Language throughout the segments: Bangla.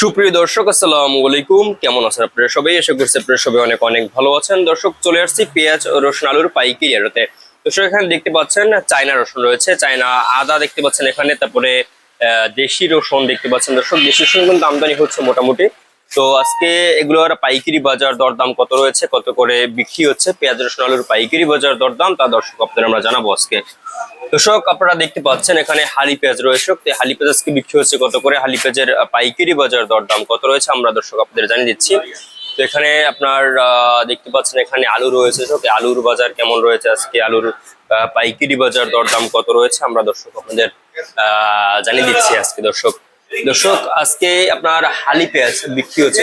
সুপ্রিয় দর্শক, আসসালামু আলাইকুম। কেমন আছেন আপনারা সবাই? আশা করছে আপনারা সবাই অনেক অনেক ভালো আছেন। দর্শক, চলে আসছি পেঁয়াজ রসুন আলুর পাইকারি আড়তে দর্শক এখানে দেখতে পাচ্ছেন চায়না রসুন রয়েছে, চায়না আদা দেখতে পাচ্ছেন এখানে, তারপরে দেশি রসুন দেখতে পাচ্ছেন। দর্শক, দেশি রসুন কিন্তু আমদানি হচ্ছে মোটামুটি তো আজকে এগুলোর পাইকারি বাজার দরদাম কত রয়েছে কত করে বিক্রি হচ্ছে পেঁয়াজ রসুন আলুর পাইকারি বাজার দরদাম তা দর্শক আপনাদের আমরা জানাব আজকে। দর্শক আপনারা দেখতে পাচ্ছেন এখানে হালি পেঁয়াজ রয়েছে। হালি পেঁয়াজ আজকে বিক্রি হচ্ছে কত করে হালি পেঁয়াজের পাইকারি বাজার দরদাম কত রয়েছে আমরা দর্শক আপনাদের জানিয়ে দিচ্ছি। তো এখানে আপনার দেখতে পাচ্ছেন এখানে আলু রয়েছে। আলুর বাজার কেমন রয়েছে আজকে? আলুর পাইকারি বাজার দরদাম কত রয়েছে আমরা দর্শক আপনাদের আহ, জানিয়ে দিচ্ছি আজকে দর্শক। দর্শক, আজকে আপনার হালি পেঁয়াজ বিক্রি হচ্ছে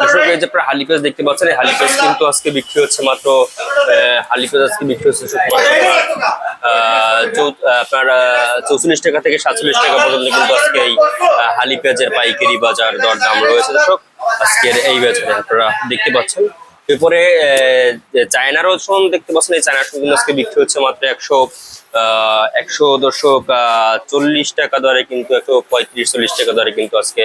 দর্শক, এই যে আপনার হালি পেঁয়াজ দেখতে পাচ্ছেন হালি পেঁয়াজ কিন্তু আজকে বিক্রি হচ্ছে মাত্র হালি পেঁয়াজ আজকে বিক্রি হচ্ছে আপনার চৌচল্লিশ টাকা থেকে সাতচল্লিশ টাকা পর্যন্ত কিন্তু আজকে এই হালি পেঁয়াজের পাইকারি বাজার দরদাম রয়েছে। দর্শক, আজকের এই বাজারে আপনারা দেখতে পাচ্ছেন এরপরে আহ, যে চায়না রসুন দেখতে পাচ্ছেন এই চায়না রসুন আজকে বিক্রি হচ্ছে মাত্র একশো একশো দর্শক আহ, চল্লিশ টাকা দরে কিন্তু একশো পঁয়ত্রিশ চল্লিশ টাকা দরে কিন্তু আজকে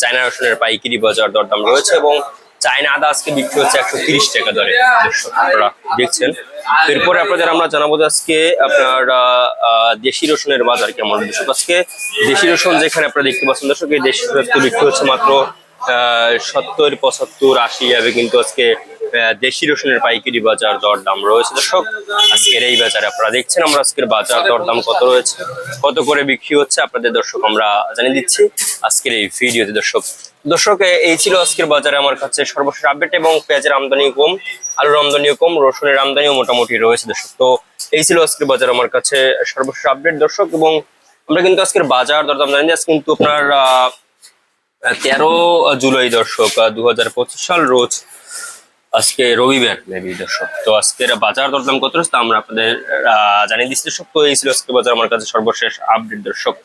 চায়না রসুনের পাইকারি বাজার দরদাম রয়েছে এবং চায়না আদা আজকে বিক্রি হচ্ছে একশো তিরিশ টাকা দরে। আপনারা দেখছেন। এরপরে আপনাদের আমরা জানাব যে আজকে আপনার দেশি রসুনের বাজার কেমন দর্শক আজকে দেশি রসুন যেখানে আপনারা দেখতে পাচ্ছেন দর্শক এই দেশি রসুন বিক্রি হচ্ছে মাত্র সত্তর, পঁচাত্তর, আশি হবে কিন্তু আজকে দেশি রসুনের পাইকারি বাজার দরদাম রয়েছে। দর্শক, আজকের এই বাজারে আপনারা দেখছেন আমরা আজকের বাজার দরদাম কত রয়েছে, কত করে বিক্রি হচ্ছে আপনাদের দর্শক আমরা জানিয়ে দিচ্ছি আজকের এই ভিডিওতে। দর্শক দর্শক এই ছিল আজকের বাজারে আমার কাছে সর্বশেষ আপডেট এবং পেঁয়াজের আমদানি কম, আলুর আমদানিও কম, রসুনের আমদানিও মোটামুটি রয়েছে। দর্শক, তো এই ছিল আজকের বাজার আমার কাছে সর্বশেষ আপডেট দর্শক, এবং আমরা কিন্তু আজকের বাজার দরদাম জানি আজ কিন্তু আপনার তেরো জুলাই দর্শক দু হাজার পঁচিশ সাল রোজ আজকে রবিবার মেবি দর্শক। তো আজকের বাজার দরদাম কত তা আমরা আপনাদের জানিয়ে দিচ্ছি দর্শক। তো এই ছিল আজকে বাজার। আমার কাছে সর্বশেষ আপডেট দর্শক।